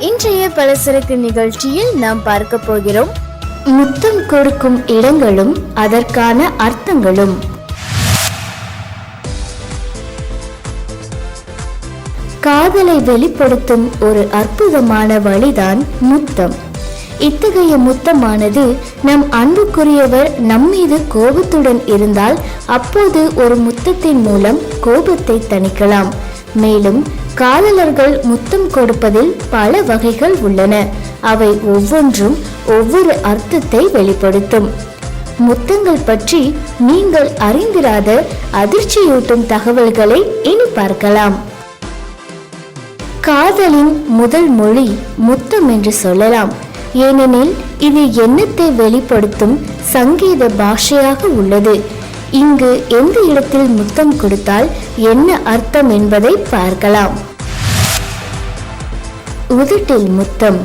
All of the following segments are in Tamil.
இன்றைய பலசரக்கு நிகழ்ச்சியில் நாம் பார்க்க போகிறோம். முத்தம் கொடுக்கும் இடங்களும் அதற்கான அர்த்தங்களும். காதலை வெளிப்படுத்தும் ஒரு அற்புதமான வழிதான் முத்தம். இத்தகைய முத்தமானது நம் அன்புக்குரியவர் நம்மீது கோபத்துடன் இருந்தால் அப்போது ஒரு முத்தத்தின் மூலம் கோபத்தை தணிக்கலாம். மேலும் காதலர்கள் முத்தம் கொடுப்பதில் பல வகைகள் உள்ளன. அவை ஒவ்வொன்றும் ஒவ்வொரு அர்த்தத்தை வெளிப்படுத்தும். முத்தங்கள் பற்றி நீங்கள் அறிந்திராத அதிர்ச்சியூட்டும் தகவல்களை இனி பார்க்கலாம். காதலின் முதல் மொழி முத்தம் என்று சொல்லலாம். ஏனெனில் இது எண்ணத்தை வெளிப்படுத்தும் சங்கீத பாஷையாக உள்ளது. இங்கு எந்த இடத்தில் முத்தம் கொடுத்தால் என்ன அர்த்தம் என்பதை பார்க்கலாம். உதட்டில் முத்தம்.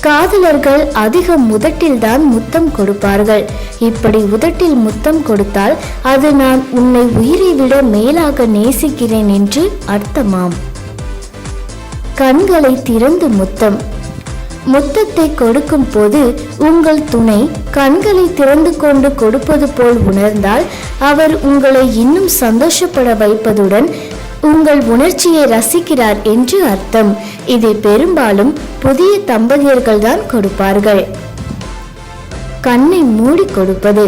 காதலர்கள் அதிகம் முதட்டில் தான் முத்தம் கொடுப்பார்கள். இப்படி உதட்டில் முத்தம் கொடுத்தால் அது நான் உன்னை உயிரை விட மேலாக நேசிக்கிறேன் என்று அர்த்தமாம். கண்களை திறந்து முத்தம். முத்தத்தை கொடுக்கும் போது உங்கள் துணை கண்களை திறந்து கொண்டு கொடுப்பது போல் உணர்ந்தால் அவர் உங்களை இன்னும் சந்தோஷப்பட வைப்பதுடன் உங்கள் உணர்ச்சியை ரசிக்கிறார் என்று அர்த்தம். இதை பெரும்பாலும் புதிய தம்பதியர்கள் தான் கொடுப்பார்கள். கண்ணை மூடி கொடுப்பது.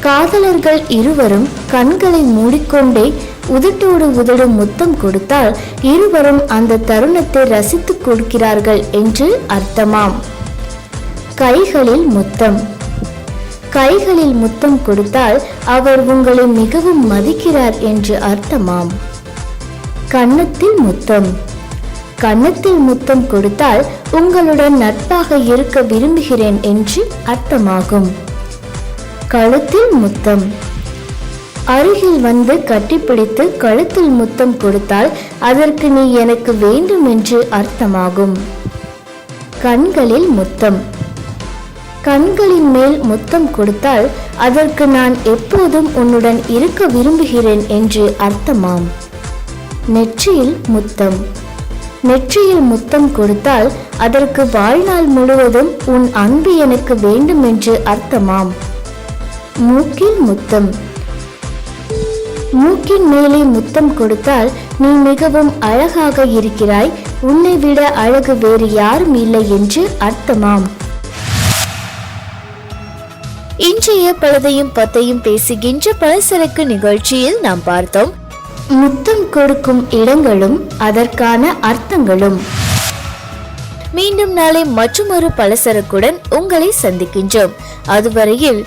காதலர்கள் இருவரும் கண்களை மூடிக்கொண்டே உதட்டோடு உதடு முத்தம் கொடுத்தால் இருவரும் அந்த தருணத்தை ரசித்து கொடுக்கிறார்கள் என்று அர்த்தமாம். கைகளில் முத்தம். கைகளில் முத்தம் கொடுத்தால் அவர் உங்களை மிகவும் மதிக்கிறார் என்று அர்த்தமாம். கன்னத்தில் முத்தம். கன்னத்தில் முத்தம் கொடுத்தால் உங்களுடன் நட்பாக இருக்க விரும்புகிறேன் என்று அர்த்தமாகும். கழுத்தில் முத்தம். அருகில் வந்து கட்டிப்பிடித்து கழுத்தில் முத்தம் கொடுத்தால் அதற்கு நீ எனக்கு வேண்டும் என்று அர்த்தமாகும். கண்களில் முத்தம். கண்களின் மேல் முத்தம் கொடுத்தால் அதற்கு நான் எப்போதும் உன்னுடன் இருக்க விரும்புகிறேன் என்று அர்த்தமாம். நெற்றியில் முத்தம். நெற்றியில் முத்தம் கொடுத்தால் அதற்கு வாழ்நாள் முழுவதும் உன் அன்பு எனக்கு வேண்டும் என்று அர்த்தமாம். மூக்கில் முத்தம். மூக்கின் மேலே முத்தம் கொடுத்தால் நீ மிகவும் அழகாக இருக்கிறாய். உன்னை விட அழகு வேறு யாரும் இல்லை என்று அர்த்தமாம். இன்றைய பழதையும் பத்தையும் பேசுகின்ற பலசரக்கு நிகழ்ச்சியில் நாம் பார்த்தோம். முத்தம் கொடுக்கும் இடங்களும் அதற்கான அர்த்தங்களும். மீண்டும் நாளை மற்றொரு பலசரக்குடன் உங்களை சந்திக்கின்றோம். அதுவரையில்